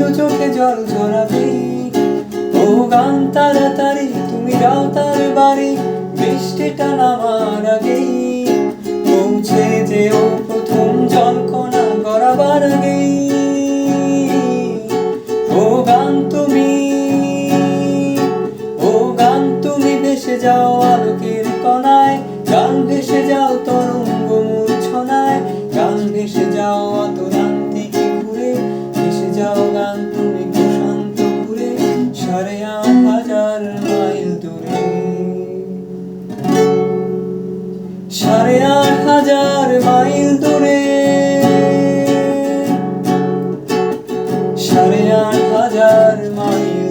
মৃদু চোখে জল ঝরাবি ও গান তাড়াতাড়ি, তুমি যাও তার বাড়ি। বৃষ্টিটা নামার আগেই পৌঁছে যেও প্রথম জল্পনা করাবার আগেই। ও গান তুমি, ও গান তুমি, ভেসে যাও আলোকের কণায়। গান ভেসে যাও তো সাড়ে আট হাজার মাইল দূরে। সাড়ে আট হাজার মাইল